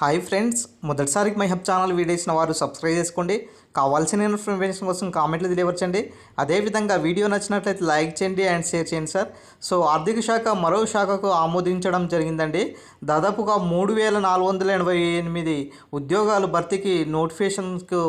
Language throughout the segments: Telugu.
హాయ్ ఫ్రెండ్స్ మొదటిసారి మై హబ్ ఛానల్ వీడియోసిన వారు సబ్స్క్రైబ్ చేసుకోండి. కావాల్సిన ఇన్ఫర్మేషన్ కోసం కామెంట్లు తెలియవచ్చండి అదేవిధంగా వీడియో నచ్చినట్లయితే లైక్ చేయండి అండ్ షేర్ చేయండి సార్ సో ఆర్థిక శాఖ మరో శాఖకు ఆమోదించడం జరిగిందండి. దాదాపుగా మూడు వేల నాలుగు వందల ఎనభై ఎనిమిది ఉద్యోగాలు భర్తీకి నోటిఫికేషన్కు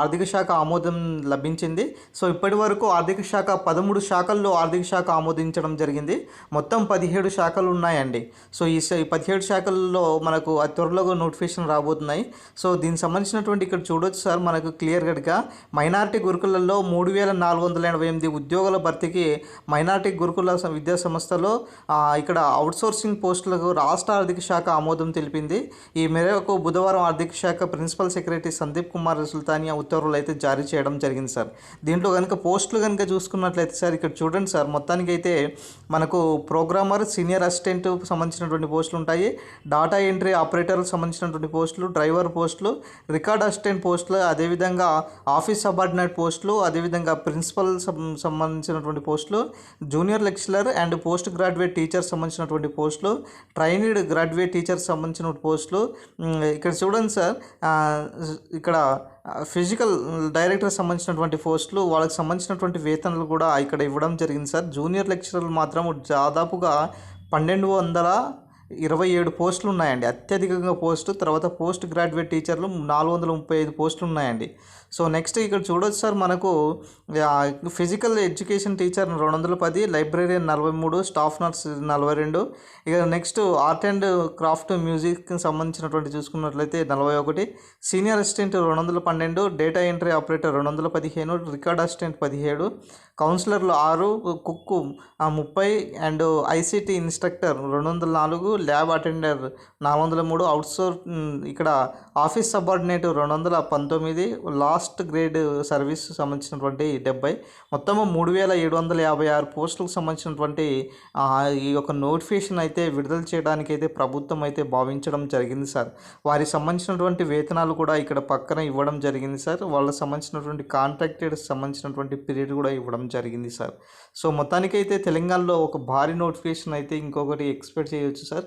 ఆర్థిక శాఖ ఆమోదం లభించింది. సో ఇప్పటి వరకు ఆర్థిక శాఖ పదమూడు శాఖల్లో ఆర్థిక శాఖ ఆమోదించడం జరిగింది. మొత్తం పదిహేడు శాఖలు ఉన్నాయండి. సో ఈ పదిహేడు శాఖల్లో మనకు త్వరలో త్వరలో నోటిఫికేషన్ రాబోతున్నాయి. సో దీనికి సంబంధించినటువంటి ఇక్కడ చూడొచ్చు సార్ మనకు క్లియర్ కట్గా మైనార్టీ గురుకులలో మూడు వేల నాలుగు వందల ఎనభై ఎనిమిది ఉద్యోగాల భర్తీకి మైనార్టీ గురుకుల విద్యా సంస్థలో ఇక్కడ అవుట్సోర్సింగ్ పోస్టులకు రాష్ట్ర ఆర్థిక శాఖ ఆమోదం తెలిపింది. ఈ మేరకు బుధవారం ఆర్థిక శాఖ ప్రిన్సిపల్ సెక్రటరీ సందీప్ కుమార్ సుల్తానియా ఉత్తర్వులు అయితే జారీ చేయడం జరిగింది సార్. దీంట్లో కనుక పోస్టులు కనుక చూసుకున్నట్లయితే సార్ ఇక్కడ చూడండి సార్ మొత్తానికి అయితే మనకు ప్రోగ్రామర్ సీనియర్ అసిస్టెంట్ సంబంధించినటువంటి పోస్టులు ఉంటాయి. డాటా ఎంట్రీ ఆపరేటర్ సంబంధించినటువంటి పోస్టులు డ్రైవర్ పోస్టులు రికార్డ్ అసిస్టెంట్ పోస్టులు అదేవిధంగా ఆఫీస్ సబార్డినేట్ పోస్టులు అదేవిధంగా ప్రిన్సిపల్ సం- సంబంధించినటువంటి posts junior lecturer and post graduate teacher సంబంధించినటువంటి పోస్టులు ట్రైనీడ్ గ్రాడ్యుయేట్ టీచర్ సంబంధించిన పోస్టులు ఇక్కడ చూడండి సార్ ఇక్కడ ఫిజికల్ డైరెక్టర్ సంబంధించినటువంటి పోస్టులు వాళ్ళకి సంబంధించినటువంటి వేతనాలు కూడా ఇక్కడ ఇవ్వడం జరిగింది సార్. జూనియర్ లెక్చరర్లు మాత్రం దాదాపుగా పన్నెండు వందల ఇరవై ఏడు పోస్టులు ఉన్నాయండి అత్యధికంగా పోస్టు తర్వాత పోస్ట్ గ్రాడ్యుయేట్ టీచర్లు నాలుగు వందల ముప్పై ఐదు పోస్టులు ఉన్నాయండి సో నెక్స్ట్ ఇక్కడ చూడొచ్చు సార్ మనకు ఫిజికల్ ఎడ్యుకేషన్ టీచర్ రెండు వందల పది లైబ్రరీయన్ నలభై మూడు స్టాఫ్ నర్స్ నలభై రెండు. ఇక నెక్స్ట్ ఆర్ట్ అండ్ క్రాఫ్ట్ మ్యూజిక్కి సంబంధించినటువంటి చూసుకున్నట్లయితే నలభై ఒకటి సీనియర్ అసిస్టెంట్ రెండు వందల పన్నెండు డేటా ఎంట్రీ ఆపరేటర్ రెండు వందల పదిహేను రికార్డ్ అసిస్టెంట్ పదిహేడు కౌన్సిలర్లు ఆరు కుక్కు ముప్పై అండ్ ఐసీటీ ఇన్స్ట్రక్టర్ రెండు వందల నాలుగు ల్యాబ్ అటెండర్ నాలుగు వందల మూడు అవుట్సోర్ ఇక్కడ ఆఫీస్ సబార్డినేట్ రెండు వందల పంతొమ్మిది లాస్ట్ గ్రేడ్ సర్వీస్ సంబంధించినటువంటి డెబ్బై మొత్తము మూడు వేల ఏడు వందల యాభై ఆరు పోస్టులకు సంబంధించినటువంటి ఈ యొక్క నోటిఫికేషన్ అయితే విడుదల చేయడానికి అయితే ప్రభుత్వం అయితే భావించడం జరిగింది సార్. వారికి సంబంధించినటువంటి వేతనాలు కూడా ఇక్కడ పక్కన ఇవ్వడం జరిగింది సార్. వాళ్ళకి సంబంధించినటువంటి కాంట్రాక్టెడ్ సంబంధించినటువంటి పీరియడ్ కూడా ఇవ్వడం జరిగింది సార్. సో మొత్తానికైతే తెలంగాణలో ఒక భారీ నోటిఫికేషన్ అయితే ఇంకొకటి ఎక్స్పెక్ట్ చేయొచ్చు సార్.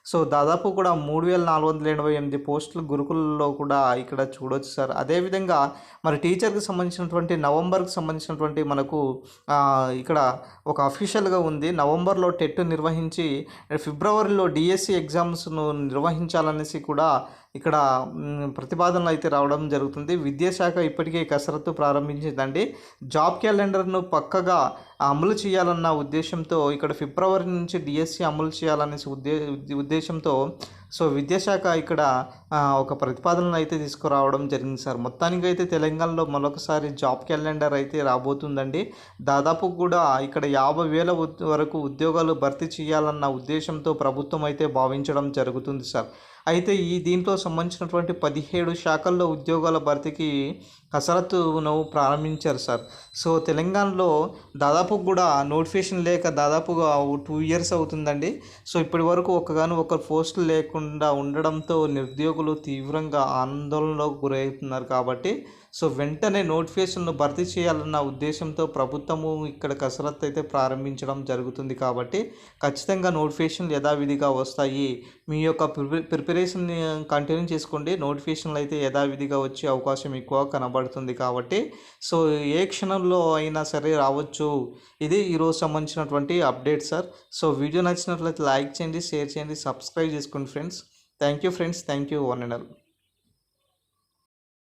సో దాదాపు కూడా మూడు వేల నాలుగు వందల ఎనభై ఎనిమిది పోస్టులు గురుకులలో కూడా ఇక్కడ చూడొచ్చు సార్. అదేవిధంగా మరి టీచర్కి సంబంధించినటువంటి నవంబర్కి సంబంధించినటువంటి మనకు ఇక్కడ ఒక అఫీషియల్గా ఉంది. నవంబర్లో టెట్ నిర్వహించి ఫిబ్రవరిలో డిఎస్సి ఎగ్జామ్స్ను నిర్వహించాలనేసి కూడా ఇక్కడ ప్రతిపాదనలు అయితే రావడం జరుగుతుంది. విద్యాశాఖ ఇప్పటికే కసరత్తు ప్రారంభించిందండి. జాబ్ క్యాలెండర్ను పక్కగా అమలు చేయాలన్న ఉద్దేశంతో ఇక్కడ ఫిబ్రవరి నుంచి డిఎస్సి అమలు చేయాలనేసి ఉద్దే ఉద్దేశంతో సో విద్యాశాఖ ఇక్కడ ఒక ప్రతిపాదనలు అయితే తీసుకురావడం జరిగింది సార్. మొత్తానికి అయితే తెలంగాణలో మరొకసారి జాబ్ క్యాలెండర్ అయితే రాబోతుందండి. దాదాపు కూడా ఇక్కడ యాభై వేల వరకు ఉద్యోగాలు భర్తీ చేయాలన్న ఉద్దేశంతో ప్రభుత్వం అయితే భావించడం జరుగుతుంది సార్. అయితే ఈ దీంట్లో సంబంధించినటువంటి పదిహేడు శాఖల్లో ఉద్యోగాల భర్తీకి కసరత్తును ప్రారంభించారు సార్. సో తెలంగాణలో దాదాపు కూడా నోటిఫికేషన్ లేక దాదాపుగా టూ ఇయర్స్ అవుతుందండి. సో ఇప్పటి వరకు ఒకగాను ఒక పోస్టులు లేకుండా ఉండడంతో నిరుద్యోగులు తీవ్రంగా ఆందోళనలోకి గురవుతున్నారు కాబట్టి సో వెంటనే నోటిఫికేషన్ను భర్తీ చేయాలన్న ఉద్దేశంతో ప్రభుత్వము ఇక్కడ కసరత్తు అయితే ప్రారంభించడం జరుగుతుంది కాబట్టి ఖచ్చితంగా నోటిఫికేషన్లు యథావిధిగా వస్తాయి. మీ యొక్క ప్రిపే ప్రిపరేషన్ని కంటిన్యూ చేసుకోండి. నోటిఫికేషన్లు అయితే యథావిధిగా వచ్చే అవకాశం ఎక్కువ కనబడుతుంది కాబట్టి సో ఏ క్షణంలో అయినా సరే రావచ్చు. ఇది ఈరోజు సంబంధించినటువంటి అప్డేట్ సార్. సో వీడియో నచ్చినట్లయితే లైక్ చేయండి షేర్ చేయండి సబ్స్క్రైబ్ చేసుకోండి friends. Thank you friends. Thank you one and all.